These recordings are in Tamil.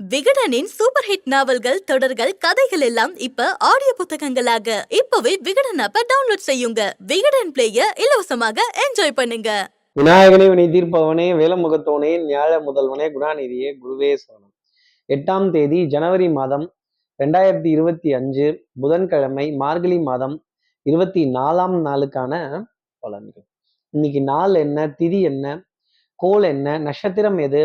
விகடனின் சூப்பர் ஹிட் நாவல்கள் தொடர்கள் கதைகள் எல்லாம் இப்ப ஆடியோ புத்தகங்களாக. இப்பவே விகடன் ஆப்ப டவுன்லோட் செய்யுங்க. விகடன் பிளேய இலவசமாக என்ஜாய் பண்ணுங்க. விநாயகனே வினை தீர்ப்பவனே வேலமுகத்தோனே ஞாழ முதல்வனே குணாநிதியே குருவே சோனம் எட்டாம் தேதி ஜனவரி மாதம் ரெண்டாயிரத்தி இருபத்தி அஞ்சு புதன்கிழமை மார்கழி மாதம் இருபத்தி நாலாம் நாளுக்கான பலன்கள். இன்னைக்கு நாள் என்ன திதி என்ன கோல் என்ன நட்சத்திரம் எது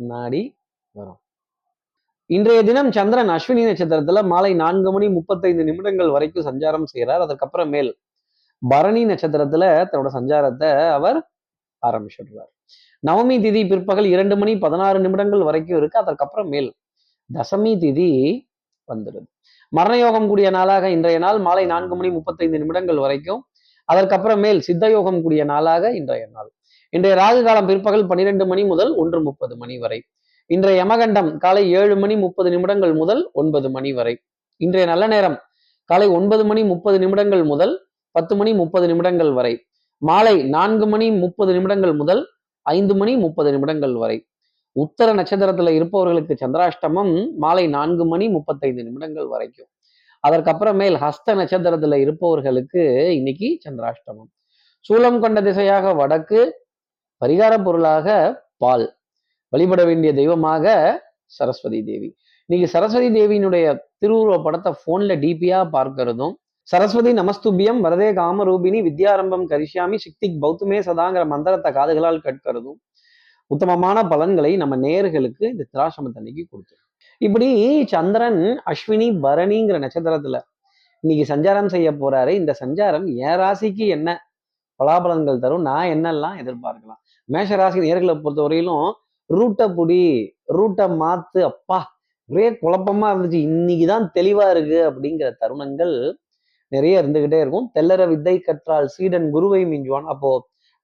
நாடி வரும். இன்றைய தினம் சந்திரன் அஸ்வினி நட்சத்திரத்துல மாலை நான்கு மணி முப்பத்தைந்து நிமிடங்கள் வரைக்கும் சஞ்சாரம் செய்கிறார். மேல் பரணி நட்சத்திரத்துல தன்னோட சஞ்சாரத்தை அவர் ஆரம்பிச்சிடுறார். நவமி திதி பிற்பகல் இரண்டு மணி பதினாறு நிமிடங்கள் வரைக்கும் இருக்கு. அதற்கப்புறம் மேல் தசமி திதி வந்துடுது. மரணயோகம் கூடிய நாளாக இன்றைய நாள் மாலை நான்கு மணி முப்பத்தைந்து நிமிடங்கள் வரைக்கும். அதற்கப்புறம் மேல் சித்த யோகம் கூடிய நாளாக இன்றைய நாள். இன்றைய ராகு காலம் பிற்பகல் பன்னிரெண்டு மணி முதல் ஒன்று முப்பது மணி வரை. இன்றைய யமகண்டம் காலை ஏழு மணி முப்பது நிமிடங்கள் முதல் ஒன்பது மணி வரை. இன்றைய நல்ல நேரம் காலை ஒன்பது மணி முப்பது நிமிடங்கள் முதல் பத்து மணி முப்பது நிமிடங்கள் வரை. மாலை நான்கு மணி முப்பது நிமிடங்கள் முதல் ஐந்து மணி முப்பது நிமிடங்கள் வரை. உத்தர நட்சத்திரத்துல இருப்பவர்களுக்கு சந்திராஷ்டமம் மாலை நான்கு மணி முப்பத்தைந்து நிமிடங்கள் வரைக்கும். அதற்கப்புறமேல் ஹஸ்த நட்சத்திரத்துல இருப்பவர்களுக்கு இன்னைக்கு சந்திராஷ்டமம். சூலம் கொண்ட திசையாக வடக்கு பரிகார பொருளாக பால். வழிபட வேண்டிய தெய்வமாக சரஸ்வதி தேவி. இன்னைக்கு சரஸ்வதி தேவியினுடைய திருவுருவ படத்தை போன்ல டிபியா பார்க்கிறதும் சரஸ்வதி நமஸ்துபியம் வரதே காமரூபிணி வித்யாரம்பம் கரிஷியாமி சிக்திக் பௌத்தமே சதாங்கிற மந்திரத்தை காதுகளால் கேட்கிறதும் உத்தமமான பலன்களை நம்ம நேர்களுக்கு இந்த திராசமத்தன்னைக்கு கொடுத்துரும் இப்படி சந்திரன் அஸ்வினி பரணிங்கிற நட்சத்திரத்துல இன்னைக்கு சஞ்சாரம் செய்ய போறாரு. இந்த சஞ்சாரம் என் ராசிக்கு என்ன? பலாபலன்கள் தரும். நான் என்னெல்லாம் எதிர்பார்க்கலாம்? மேஷராசி நேர்களை நேர்களை பொறுத்தவரையிலும் ரூட்டை புடி ரூட்டை மாத்து அப்பா ஒரே குழப்பமா இருந்துச்சு. இன்னைக்கு தான் தெளிவா இருக்கு அப்படிங்கிற தருணங்கள் நிறைய இருந்துகிட்டே இருக்கும். தெல்லற வித்தை கற்றால் சீடன் குருவை மிஞ்சுவான். அப்போ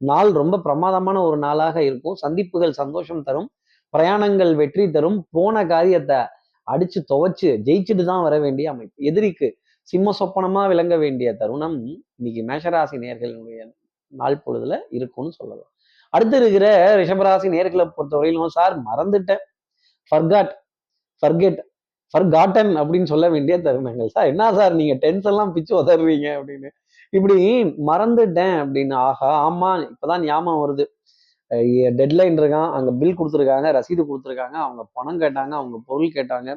நாள் ரொம்ப பிரமாதமான ஒரு நாளாக இருக்கும். சந்திப்புகள் சந்தோஷம் தரும். பிரயாணங்கள் வெற்றி தரும். போன காரியத்தை அடிச்சு துவைச்சு ஜெயிச்சுட்டு தான் வர வேண்டிய அமைப்பு. எதிரிக்கு சிம்ம சொப்பனமா விளங்க வேண்டிய தருணம் இன்னைக்கு மேஷராசி நேர்களுடைய நாள் பொழுதுல இருக்கும்னு சொல்லலாம். அடுத்து இருக்கிற ரிஷபராசி நேர்களை பொறுத்தவரையிலும் சார் மறந்துட்டேன். ஃபர்காட் ஃபர்கெட் ஃபர்காட்டன் அப்படின்னு சொல்ல வேண்டிய தருணங்கள். சார் என்ன சார் நீங்க டென்ஸ் எல்லாம் பிச்சு உதறீங்க அப்படின்னு. இப்படி மறந்துட்டேன் அப்படின்னு ஆஹா ஆமா இப்பதான் ஞாபகம் வருது. டெட்லைன் இருக்கான் அங்க பில் கொடுத்துருக்காங்க ரசீது கொடுத்துருக்காங்க அவங்க பணம் கேட்டாங்க அவங்க பொருள் கேட்டாங்க.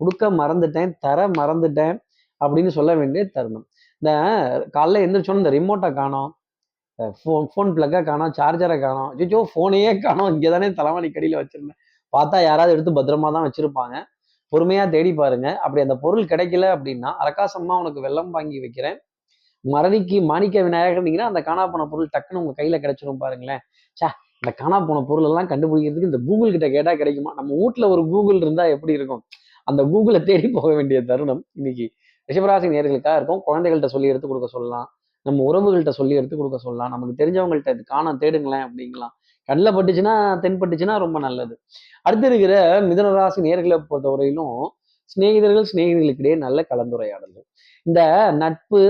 கொடுக்க மறந்துட்டேன் தர மறந்துட்டேன் அப்படின்னு சொல்ல வேண்டிய தருணம். இந்த காலைல எந்திரிச்சோன்னு இந்த ரிமோட்டை காணோம். ஃபோன் ஃபோன் பிளக்கை காணோம் சார்ஜரை காணோம். ஜிஜோ ஃபோனையே காணோம். இங்கே தானே தலைவாணி கடியில் வச்சுருந்தேன். பார்த்தா யாராவது எடுத்து பத்திரமா தான் வச்சுருப்பாங்க. பொறுமையாக தேடி பாருங்க. அப்படி அந்த பொருள் கிடைக்கல அப்படின்னா அரக்காசமா உனக்கு வெள்ளம் வாங்கி வைக்கிறேன். மறதிக்கு மாணிக்க விநாயகர்னீங்கன்னா அந்த காணா போன பொருள் டக்குன்னு உங்கள் கையில் கிடைச்சிரும் பாருங்களேன். சா இந்த காணா போன பொருள் எல்லாம் கண்டுபிடிக்கிறதுக்கு இந்த கூகுள் கிட்ட கேட்டால் கிடைக்குமா? நம்ம வீட்டில் ஒரு கூகுள் இருந்தால் எப்படி இருக்கும்? அந்த கூகுளை தேடி போக வேண்டிய தருணம் இன்னைக்கு. ரிஷபராசி நேர்களுக்காக இருக்கும். குழந்தைகள்கிட்ட சொல்லி எடுத்து கொடுக்க சொல்லலாம். நம்ம உறவுகள்கிட்ட சொல்லி எடுத்து கொடுக்க சொல்லலாம். நமக்கு தெரிஞ்சவங்கள்ட்ட இது காணம் தேடுங்களேன் அப்படிங்கலாம். கண்ணில் பட்டுச்சுன்னா தென்பட்டுச்சுன்னா ரொம்ப நல்லது. அடுத்து இருக்கிற மிதனராசி நேர்களை பொறுத்தவரையிலும் சிநேகிதர்கள் சிநேகிதர்களுக்கிடையே நல்ல கலந்துரையாடல் இந்த நட்பு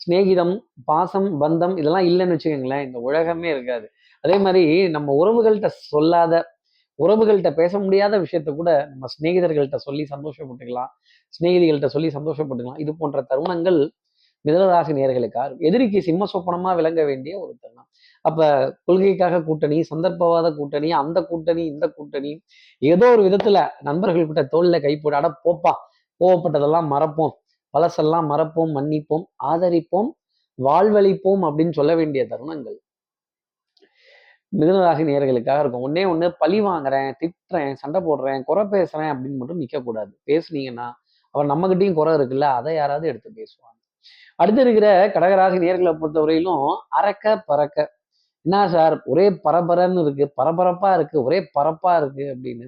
சிநேகிதம் பாசம் பந்தம் இதெல்லாம் இல்லைன்னு வச்சுக்கோங்களேன் இந்த உலகமே இருக்காது. அதே மாதிரி நம்ம உறவுகள்கிட்ட சொல்லாத உறவுகள்கிட்ட பேச முடியாத விஷயத்த கூட நம்ம சிநேகிதர்கள்ட்ட சொல்லி சந்தோஷப்பட்டுக்கலாம் சிநேகிதிகள்கிட்ட சொல்லி சந்தோஷப்பட்டுக்கலாம். இது போன்ற தருணங்கள் மிதனராசி நேர்களுக்காக எதிரிக்கு சிம்ம சொப்பனமா விளங்க வேண்டிய ஒரு தருணம். அப்ப கொள்கைக்காக கூட்டணி சந்தர்ப்பவாத கூட்டணி அந்த கூட்டணி இந்த கூட்டணி ஏதோ ஒரு விதத்துல நண்பர்கள் கிட்ட தோல்ல கைப்போட அட போப்பா கோவப்பட்டதெல்லாம் மறப்போம் பழசெல்லாம் மறப்போம் மன்னிப்போம் ஆதரிப்போம் வாழ்வழிப்போம் அப்படின்னு சொல்ல வேண்டிய தருணங்கள். மிதனராசி நேர்களுக்காக இருக்கும். ஒன்னே ஒண்ணு பழி வாங்குறேன் திட்டுறேன் சண்டை போடுறேன் குறை பேசுறேன் அப்படின்னு மட்டும் நிக்க கூடாது பேசுனீங்கன்னா அவர் நம்மகிட்டயும் குறை இருக்குல்ல அதை யாராவது எடுத்து பேசுவாங்க. அடுத்து இருக்கிற கடகராசி நேர்களை பொறுத்தவரையிலும் அறக்க பறக்க. என்ன சார்? ஒரே பரபரன்னு இருக்கு. பரபரப்பா இருக்கு. ஒரே பரப்பா இருக்கு அப்படின்னு.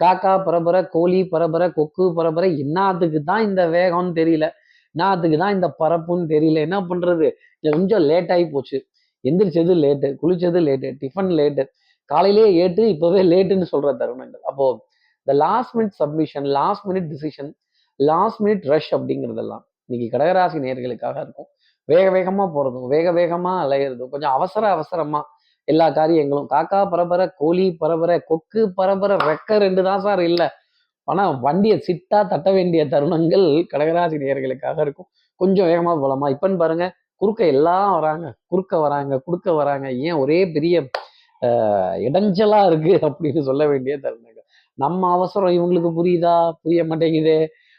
காக்கா பரபர கோழி பரபர கொக்கு பரபர என்னத்துக்கு தான் இந்த வேகம்னு தெரியல. என்னத்துக்கு தான் இந்த பரப்புன்னு தெரியல. என்ன பண்றது? கொஞ்சம் லேட் ஆகி போச்சு. எந்திரிச்சது லேட்டு குளிச்சது லேட்டு டிஃபன் லேட்டு காலையிலேயே ஏட்டு இப்போவே லேட்டுன்னு சொல்ற தருணங்கள். அப்போ இந்த last minute submission last minute decision last minute rush அப்படிங்கிறதெல்லாம். இன்னைக்கு கடகராசி நேர்களுக்காக இருக்கும். வேக வேகமாக போகிறதும் வேக வேகமாக அலையிறதும் கொஞ்சம் அவசர அவசரமாக எல்லா காரியங்களும். காக்கா பரபர கோழி பரபர கொக்கு பரபர வெக்க ரெண்டு தான் சார் இல்லை. ஆனால் வண்டியை சிட்டா தட்ட வேண்டிய தருணங்கள் கடகராசி நேர்களுக்காக இருக்கும். கொஞ்சம் வேகமாக போகலாமா இப்பன்னு பாருங்க குறுக்க எல்லாம் வராங்க. குறுக்க வராங்க குறுக்க வராங்க. ஏன் ஒரே பெரிய இடைஞ்சலாக இடைஞ்சலா இருக்கு அப்படின்னு சொல்ல வேண்டிய தருணங்கள். நம்ம அவசரம் இவங்களுக்கு புரியுதா? புரிய மாட்டேங்குதே.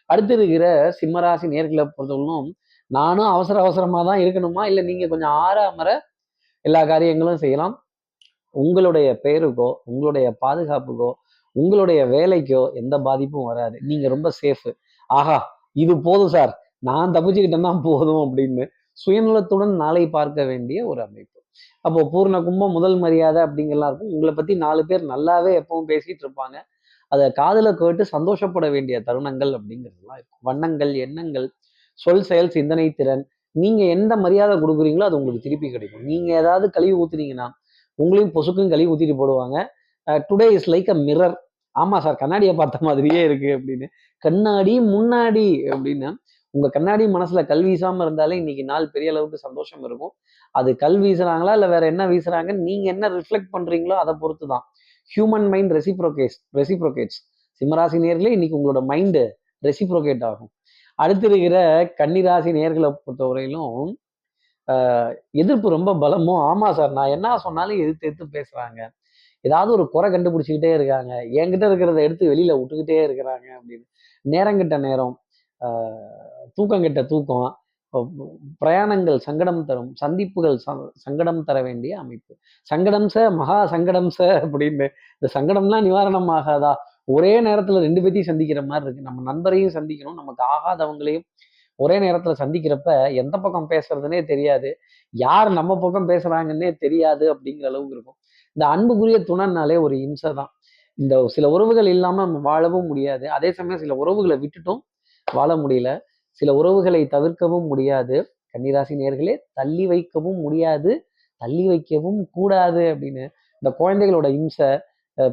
அடுத்து இருக்கிற சிம்மராசி நேர்களை பொறுத்தவரைக்கும் நானும் அவசர அவசரமா தான் இருக்கணுமா? இல்லை நீங்க கொஞ்சம் ஆறாமற எல்லா காரியங்களும் செய்யலாம். உங்களுடைய பெயருக்கோ உங்களுடைய பாதுகாப்புக்கோ உங்களுடைய வேலைக்கோ எந்த பாதிப்பும் வராது. நீங்க ரொம்ப சேஃபு ஆஹா இது போதும் சார் நான் தப்பிச்சுக்கிட்டேன் தான் போதும் அப்படின்னு சுயநலத்துடன் நாளை பார்க்க வேண்டிய ஒரு அமைப்பு. அப்போ பூர்ண கும்பம் முதல் மரியாதை அப்படிங்கலாம் இருக்கும். உங்களை பத்தி நாலு பேர் நல்லாவே எப்பவும் பேசிட்டு இருப்பாங்க. அதை காதில் கேட்டு சந்தோஷப்பட வேண்டிய தருணங்கள் அப்படிங்கிறதுலாம் இருக்கும். வண்ணங்கள் எண்ணங்கள் சொல் செயல் சிந்தனை திறன் நீங்க எந்த மரியாதை கொடுக்குறீங்களோ அது உங்களுக்கு திருப்பி கிடைக்கும். நீங்க ஏதாவது கழுவி ஊத்துனீங்கன்னா உங்களையும் பொசுக்கும் கழுவி ஊத்திட்டு போடுவாங்க. Today is like a mirror ஆமா சார் கண்ணாடியை பார்த்த மாதிரியே இருக்கு அப்படின்னு. கண்ணாடி முன்னாடி அப்படின்னு உங்க கண்ணாடி மனசுல கல் வீசாம இருந்தாலே இன்னைக்கு நாள் பெரிய அளவுக்கு சந்தோஷம் இருக்கும். அது கல் வீசுறாங்களா இல்ல வேற என்ன வீசுகிறாங்கன்னு நீங்க என்ன ரிஃப்ளெக்ட் பண்றீங்களோ அதை பொறுத்து தான் ஹியூமன் மைண்ட் ரெசிப்ரோகேட்ஸ் ரெசிப்ரோகேட்ஸ் சிம்மராசி நேர்களே இன்னைக்கு உங்களோட மைண்டு ரெசிப்ரோகேட் ஆகும். அடுத்து இருக்கிற கன்னிராசி நேர்களை பொறுத்தவரையிலும் எதிர்ப்பு ரொம்ப பலமோ ஆமா சார் நான் என்ன சொன்னாலும் எதிர்த்து எடுத்து பேசுறாங்க. ஏதாவது ஒரு குறை கண்டுபிடிச்சிக்கிட்டே இருக்காங்க. என்கிட்ட இருக்கிறத எடுத்து வெளியில விட்டுக்கிட்டே இருக்கிறாங்க அப்படின்னு. நேரங்கிட்ட நேரம் தூக்கம் தூக்கங்கிட்ட தூக்கம் பிரயாணங்கள் சங்கடம் தரும் சந்திப்புகள் ச- சங்கடம் தர வேண்டிய அமைப்பு. சங்கடம் ச மகா சங்கடம் ச அப்படின்னு இந்த சங்கடம்லாம் நிவாரணம் ஆகாதா? ஒரே நேரத்துல ரெண்டு பேர்த்தையும் சந்திக்கிற மாதிரி இருக்கு. நம்ம நண்பரையும் சந்திக்கணும் நமக்கு ஆகாதவங்களையும் ஒரே நேரத்துல சந்திக்கிறப்ப எந்த பக்கம் பேசுறதுனே தெரியாது. யார் நம்ம பக்கம் பேசுறாங்கன்னே தெரியாது அப்படிங்கிற அளவுக்கு இருக்கும். இந்த அன்புக்குரிய துணைனாலே ஒரு இம்சை தான். இந்த சில உறவுகள் இல்லாம நம்ம வாழவும் முடியாது. அதே சமயம் சில உறவுகளை விட்டுட்டும் வாழ முடியல. சில உறவுகளை தவிர்க்கவும் முடியாது. கன்னிராசி நேர்களே தள்ளி வைக்கவும் முடியாது. தள்ளி வைக்கவும் கூடாது அப்படின்னு இந்த குழந்தைகளோட இம்சை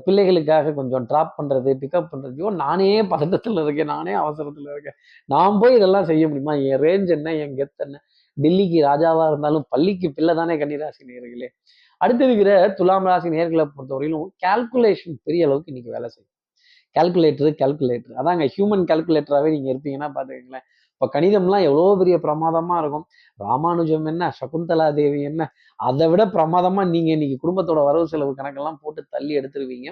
பிள்ளைகளுக்காக கொஞ்சம் ட்ராப் பண்ணுறது பிக்கப் பண்ணுறதையோ நானே பதட்டத்தில் இருக்கேன் நானே அவசரத்தில் இருக்கேன். நான் போய் இதெல்லாம் செய்ய முடியுமா? என் ரேஞ்ச் என்ன? என் கெத் என்ன? டெல்லிக்கு ராஜாவாக இருந்தாலும் பள்ளிக்கு பிள்ளை தானே கன்னிராசி நேர்களே அடுத்து இருக்கிற துலாம் ராசி நேர்களை பொறுத்தவரையிலும் கால்குலேஷன் பெரிய அளவுக்கு இன்னைக்கு வேலை செய்யும். கால்குலேட்டரு கால்குலேட்டர் அதாங்க ஹியூமன் கால்குலேட்டராகவே நீங்கள் இருப்பீங்கன்னா பார்த்துக்கங்களேன் இப்போ கணிதம்லாம் எவ்வளோ பெரிய பிரமாதமா இருக்கும்? ராமானுஜம் என்ன? சகுந்தலா தேவி என்ன? அதை விட பிரமாதமா நீங்க இன்னைக்கு குடும்பத்தோட வரவு செலவு கணக்கெல்லாம் போட்டு தள்ளி எடுத்துருவீங்க.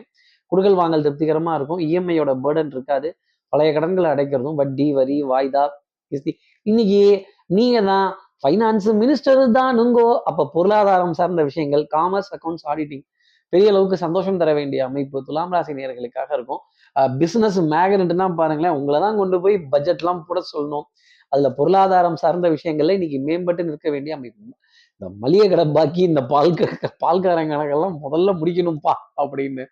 குடுக்கல் வாங்கல் திருப்திகரமா இருக்கும். இஎம்ஐயோட பேர்டன் இருக்காது. பழைய கடன்களை அடைக்கிறதும் வட்டி வரி வாய்தா கிஸ்தி. இன்னைக்கு நீங்கள் தான் ஃபைனான்ஸ் மினிஸ்டர் தான் நுங்கோ அப்ப பொருளாதாரம் சார்ந்த விஷயங்கள் காமர்ஸ் அக்கௌண்ட்ஸ் ஆடிட்டிங் பெரிய அளவுக்கு சந்தோஷம் தர வேண்டிய அமைப்பு துலாம் ராசி நேர்களுக்காக இருக்கும். பிசினஸ் மேக்னெட்னா பாருங்களேன் உங்களை தான் கொண்டு போய் பட்ஜெட்லாம் போட சொல்லணும். அதுல பொருளாதாரம் சார்ந்த விஷயங்கள்ல இன்னைக்கு மேம்பட்டு நிற்க வேண்டிய அமைப்பு. இந்த மளிகை கடை பாக்கி இந்த பால் க- பால்காரன் கணக்கெல்லாம் முதல்ல முடிக்கணும்ப்பா அப்படின்னு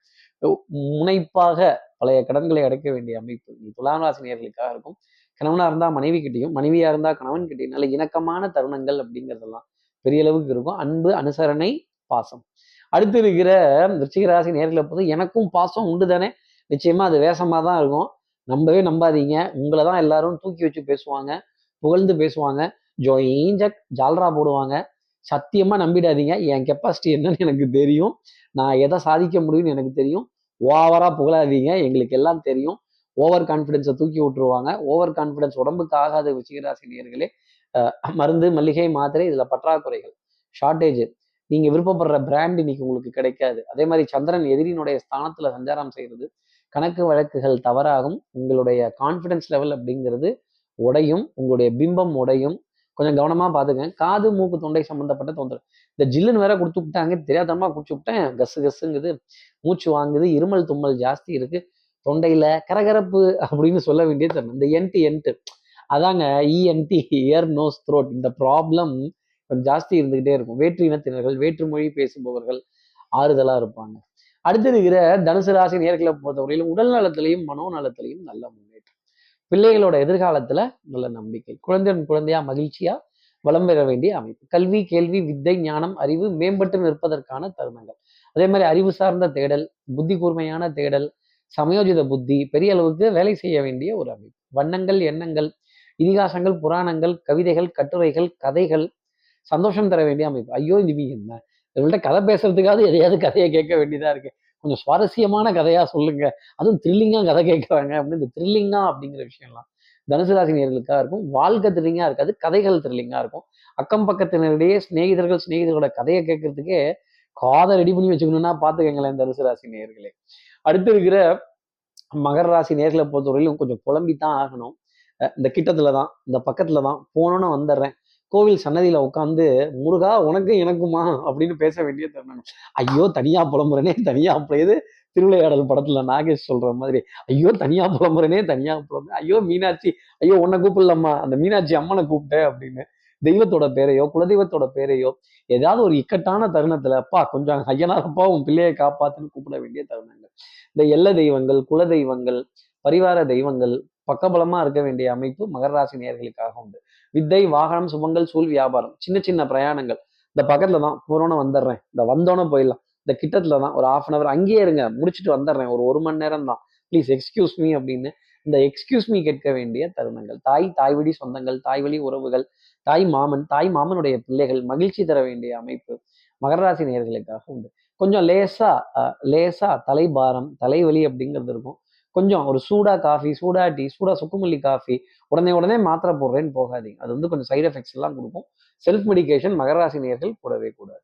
முனைப்பாக பழைய கடன்களை அடைக்க வேண்டிய அமைப்பு. நீ துலாம் ராசி இருக்கும். கணவனா இருந்தா மனைவி கிட்டையும் மனைவியா இருந்தா கணவன் கிட்டையும் நல்ல இணக்கமான தருணங்கள் அப்படிங்கிறதெல்லாம் பெரிய அளவுக்கு இருக்கும். அன்பு அனுசரணை பாசம். அடுத்து இருக்கிற விருச்சிக ராசி நேர்களை எனக்கும் பாசம் உண்டு தானே நிச்சயமா அது வேஷமா தான் இருக்கும். நம்பவே நம்பாதீங்க. உங்களை தான் எல்லாரும் தூக்கி வச்சு பேசுவாங்க புகழ்ந்து பேசுவாங்க. ஜொயிஞ்சக் ஜால்ரா போடுவாங்க. சத்தியமாக நம்பிடாதீங்க. என் கெப்பாசிட்டி என்னன்னு எனக்கு தெரியும். நான் எதை சாதிக்க முடியும்னு எனக்கு தெரியும். ஓவராக புகழாதீங்க. எங்களுக்கு எல்லாம் தெரியும். ஓவர் கான்ஃபிடென்ஸை தூக்கி விட்டுருவாங்க. ஓவர் கான்ஃபிடென்ஸ் உடம்புக்கு ஆகாத விருச்சிகராசி மருந்து மல்லிகை மாத்திரை இதில் பற்றாக்குறைகள் ஷார்ட்டேஜ் நீங்கள் விருப்பப்படுற பிராண்ட் இன்னைக்கு உங்களுக்கு கிடைக்காது. அதே மாதிரி சந்திரன் எதிரினுடைய ஸ்தானத்தில் சஞ்சாரம் செய்கிறது கணக்கு வழக்குகள் தவறாகும் உங்களுடைய கான்ஃபிடன்ஸ் லெவல் அப்படிங்கிறது உடையும் உங்களுடைய பிம்பம் உடையும். கொஞ்சம் கவனமாக பாத்துங்க காது மூக்கு தொண்டை சம்பந்தப்பட்ட தொந்தரவு. இந்த ஜில்லுன்னு வேற கொடுத்து விட்டாங்க. தெரியாதனமா குடிச்சு விட்டேன். கசு கசுங்குது. மூச்சு வாங்குது. இருமல் தும்மல் ஜாஸ்தி இருக்கு. தொண்டையில கரகரப்பு அப்படின்னு சொல்ல வேண்டிய தருணம் இந்த என்டி என்ட்டு அதாங்க இஎன்டி இயர் நோஸ் த்ரோட் இந்த ப்ராப்ளம் கொஞ்சம் ஜாஸ்தி இருந்துகிட்டே இருக்கும். வேற்று இனத்தினர்கள் வேற்று மொழி பேசுபவர்கள் ஆறுதலா இருப்பாங்க. அடுத்து இருக்கிற தனுசு ராசி நேர்களை பொறுத்தவரையிலும் உடல் நலத்திலையும் மனோநலத்திலையும் நல்ல முன்னேற்றம். பிள்ளைகளோட எதிர்காலத்துல நல்ல நம்பிக்கை. குழந்தையின் குழந்தையா மகிழ்ச்சியா வளம் பெற வேண்டிய அமைப்பு. கல்வி கேள்வி வித்தை ஞானம் அறிவு மேம்பட்டு நிற்பதற்கான தருணங்கள். அதே மாதிரி அறிவு சார்ந்த தேடல் புத்தி கூர்மையான தேடல் சமயோஜித புத்தி பெரிய அளவுக்கு வேலை செய்ய வேண்டிய ஒரு அமைப்பு. வண்ணங்கள் எண்ணங்கள் இதிகாசங்கள் புராணங்கள் கவிதைகள் கட்டுரைகள் கதைகள் சந்தோஷம் தர வேண்டிய அமைப்பு. ஐயோ இது என்ன? இவங்கள்ட்ட கதை பேசுறதுக்காவது எதையாவது கதையை கேட்க வேண்டியதா இருக்கு. கொஞ்சம் சுவாரஸ்யமான கதையா சொல்லுங்க. அதுவும் த்ரில்லிங்கா கதை கேட்கறாங்க அப்படின்னு இந்த த்ரில்லிங்கா அப்படிங்கிற விஷயம்லாம். தனுசு ராசி நேர்களுக்காக இருக்கும். வாழ்க்கை த்ரில்லிங்கா இருக்காது. கதைகள் த்ரில்லிங்கா இருக்கும். அக்கம் பக்கத்தினரிடையே சிநேகிதர்கள் சிநேகிதர்களோட கதையை கேட்கறதுக்கே காதை ரெடி பண்ணி வச்சுக்கணும்னா பாத்துக்கங்களேன் தனுசு ராசி நேர்களே அடுத்து இருக்கிற மகர ராசி நேர்களை பொறுத்தவரையிலும் கொஞ்சம் புலம்பி தான் ஆகணும் இந்த கிட்டத்துல தான் இந்த பக்கத்துல தான். போனோன்னு வந்துடுறேன். கோவில் சன்னதியில உட்காந்து முருகா உனக்கு எனக்குமா அப்படின்னு பேச வேண்டிய தருணம். ஐயோ தனியா புலம்புறனே தனியா புலையுது திருவிளையாடல் படத்துல நாகேஷ் சொல்ற மாதிரி. ஐயோ தனியா புலம்புறனே தனியா புலம்புறேன் ஐயோ மீனாட்சி ஐயோ உன்னை கூப்பிடலம்மா அந்த மீனாட்சி அம்மனை கூப்பிட்டேன் அப்படின்னு. தெய்வத்தோட பேரையோ குலதெய்வத்தோட பேரையோ ஏதாவது ஒரு இக்கட்டான தருணத்துல அப்பா கொஞ்சம் ஐயனாரப்பா உன் பிள்ளையை காப்பாத்துன்னு கூப்பிட வேண்டிய தருணங்கள். இந்த எல்ல தெய்வங்கள் குல தெய்வங்கள் பரிவார தெய்வங்கள் பக்கபலமா இருக்க வேண்டிய அமைப்பு மகர ராசி நேர்களுக்காக உண்டு. வித்தை வாகனம் சுபங்கள் சூழ் வியாபாரம் சின்ன சின்ன பிரயாணங்கள். இந்த பக்கத்துல தான் போனோன்னு வந்துடுறேன். இந்த வந்தோன்னே போயிடலாம். இந்த கிட்டத்துல தான் ஒரு ஆஃப் அன் அவர் அங்கேயே இருங்க. முடிச்சுட்டு வந்துடுறேன். ஒரு ஒரு மணி நேரம் தான். ப்ளீஸ் எக்ஸ்கியூஸ் மீ அப்படின்னு இந்த எக்ஸ்கியூஸ் மீ கேட்க வேண்டிய தருணங்கள். தாய் தாய் வழி சொந்தங்கள் தாய் வழி உறவுகள் தாய் மாமன் தாய் மாமனுடைய பிள்ளைகள் மகிழ்ச்சி தர வேண்டிய அமைப்பு மகர ராசி நேர்களுக்காக உண்டு. கொஞ்சம் லேசா லேசா தலைபாரம் தலைவலி அப்படிங்கிறது இருக்கும். கொஞ்சம் ஒரு சூடா காஃபி சூடா டீ சூடா சுக்குமல்லி காஃபி உடனே உடனே மாத்திரை போடுறேன்னு போகாதீங்க. அது வந்து கொஞ்சம் சைடு எஃபெக்ட்ஸ் எல்லாம் கொடுக்கும். செல்ஃப் மெடிகேஷன் மகராசி நேர்கள் கூடவே கூடாது.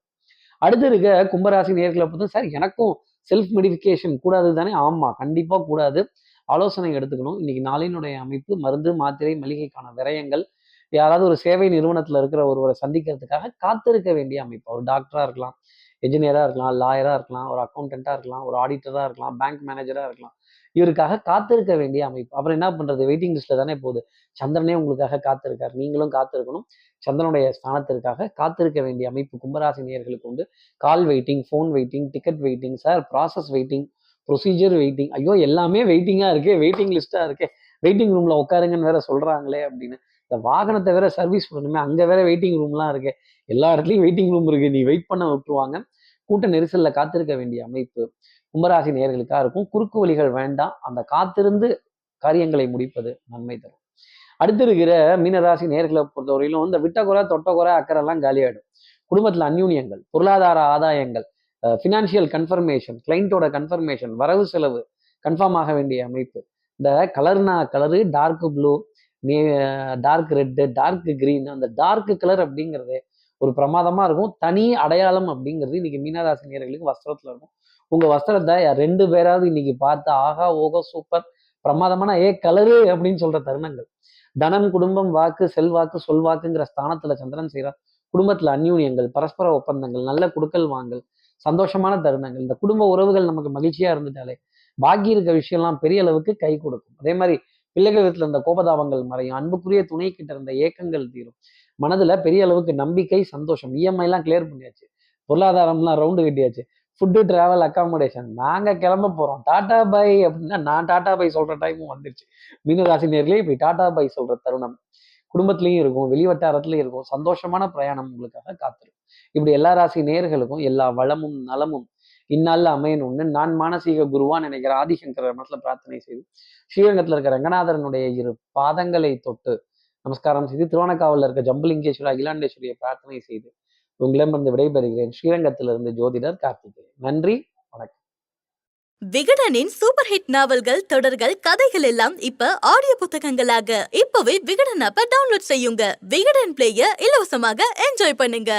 அடுத்து இருக்க கும்பராசி நேர்களை பொறுத்து சார் எனக்கும் செல்ஃப் மெடிஃபிகேஷன் கூடாது தானே? ஆமா கண்டிப்பா கூடாது. ஆலோசனை எடுத்துக்கணும். இன்னைக்கு நாளினுடைய அமைப்பு மருந்து மாத்திரை மளிகைக்கான விரயங்கள் யாராவது ஒரு சேவை நிறுவனத்துல இருக்கிற ஒருவரை சந்திக்கிறதுக்காக காத்திருக்க வேண்டிய அமைப்பு. ஒரு டாக்டரா இருக்கலாம் என்ஜினியரா இருக்கலாம் லாயரா இருக்கலாம் ஒரு அக்கௌண்டண்டா இருக்கலாம் ஒரு ஆடிட்டரா இருக்கலாம் பேங்க் மேனேஜரா இருக்கலாம். இவருக்காக காத்திருக்க வேண்டிய அமைப்பு. அப்புறம் என்ன பண்றது? வெயிட்டிங் லிஸ்ட்ல தானே போகுது. சந்திரனே உங்களுக்காக காத்திருக்காரு. நீங்களும் காத்திருக்கணும். சந்திரனுடைய ஸ்தானத்திற்காக காத்திருக்க வேண்டிய அமைப்பு கும்பராசி நேர்களுக்கு உண்டு. Call waiting phone waiting ticket waiting sir process waiting procedure waiting ஐயோ எல்லாமே வெயிட்டிங்காக இருக்கே வெயிட்டிங் லிஸ்ட்டாக இருக்கே. வெயிட்டிங் ரூமில் உட்காருங்கன்னு வேற சொல்கிறாங்களே அப்படின்னு. இந்த வாகனத்தை வேற சர்வீஸ் பண்ணணுமே அங்கே வேற வெயிட்டிங் ரூம்லாம் இருக்கே. எல்லா இடத்துலையும் வெயிட்டிங் ரூம் இருக்கு. நீ வெயிட் பண்ண விட்டுருவாங்க. கூட்ட நெரிசலில் காத்திருக்க வேண்டிய அமைப்பு. கும்பராசி நேர்களுக்காக இருக்கும். குறுக்கு வழிகள் வேண்டாம். அந்த காத்திருந்து காரியங்களை முடிப்பது நன்மை தரும். அடுத்து இருக்கிற மீனராசி நேர்களை பொறுத்தவரையிலும் இந்த விட்டக்குறை தொட்டக்குறை அக்கறை எல்லாம் காலியாயிடும். குடும்பத்துல அந்யூன்யங்கள் பொருளாதார ஆதாயங்கள் ஃபினான்ஷியல் கன்ஃபர்மேஷன் கிளைண்ட்டோட கன்ஃபர்மேஷன் வரவு செலவு கன்ஃபார்ம் ஆக வேண்டிய அமைப்பு. இந்த கலர்னா கலரு டார்க் ப்ளூ நீ டார்க் ரெட்டு டார்க் கிரீன் அந்த டார்க் கலர் அப்படிங்கிறது ஒரு பிரமாதமா இருக்கும். தனி அடையாளம் அப்படிங்கிறது இன்னைக்கு மீனராசி நேர்களுக்கு வஸ்திரத்தில் இருக்கும். உங்க வஸ்திரத்தை ரெண்டு பேராவது இன்னைக்கு பார்த்து ஆகா ஓகோ சூப்பர் பிரமாதமான ஏ கலரு அப்படின்னு சொல்ற தருணங்கள். தனம் குடும்பம் வாக்கு செல்வாக்கு சொல்வாக்குங்கிற ஸ்தானத்துல சந்திரன் செய்கிறார் குடும்பத்துல அந்யூன்யங்கள் பரஸ்பர ஒப்பந்தங்கள் நல்ல குடுக்கல் வாங்கல் சந்தோஷமான தருணங்கள். இந்த குடும்ப உறவுகள் நமக்கு மகிழ்ச்சியா இருந்துட்டாலே பாக்கி இருக்க விஷயம்லாம் பெரிய அளவுக்கு கை கொடுக்கும். அதே மாதிரி பிள்ளைகள் விதத்துல இருந்த கோபதாபங்கள் மறையும் அன்புக்குரிய துணை கிட்ட இருந்த ஏக்கங்கள் தீரும். மனதுல பெரிய அளவுக்கு நம்பிக்கை சந்தோஷம் இஎம்ஐ எல்லாம் கிளியர் பண்ணியாச்சு. பொருளாதாரம்லாம் ரவுண்டு கட்டியாச்சு. ஃபுட்டு டிராவல் அக்காமடேஷன் நாங்க கிளம்ப போறோம். டாடா பை அப்படின்னா நான் டாடா பை சொல்ற டைமும் வந்துருச்சு. மீனராசி நேர்லேயே இப்படி டாடா பை சொல்ற தருணம். குடும்பத்துலேயும் இருக்கும் வெளிவட்டாரத்துலையும் இருக்கும். சந்தோஷமான பிரயாணம் உங்களுக்காக காத்திருக்கும் இப்படி எல்லா ராசி நேர்களுக்கும் எல்லா வளமும் நலமும் இந்நாளில் அமையணும்னு நான் மானசீக குருவா நினைக்கிற ஆதிசங்கர மனசுல பிரார்த்தனை செய்து ஸ்ரீரங்கத்துல இருக்கிற ரங்கநாதரனுடைய இரு பாதங்களை தொட்டு நமஸ்காரம் செய்து திருவண்ணக்காவலில் இருக்க ஜம்புலிங்கேஸ்வரர் அகிலாண்டேஸ்வரியை பிரார்த்தனை செய்து உங்களிடமிருந்து விடைபெறுகிறேன். ஸ்ரீரங்கத்திலிருந்து ஜோதிடர் கார்த்திகேயன் நன்றி வணக்கம். விகடனின் சூப்பர் ஹிட் நாவல்கள் தொடர்கள் கதைகள் எல்லாம் இப்ப ஆடியோ புத்தகங்களாக. இப்பவே விகடன் ஆப்ப டவுன்லோட் செய்யுங்க. விகடன் பிளேய இலவசமாக என்ஜாய் பண்ணுங்க.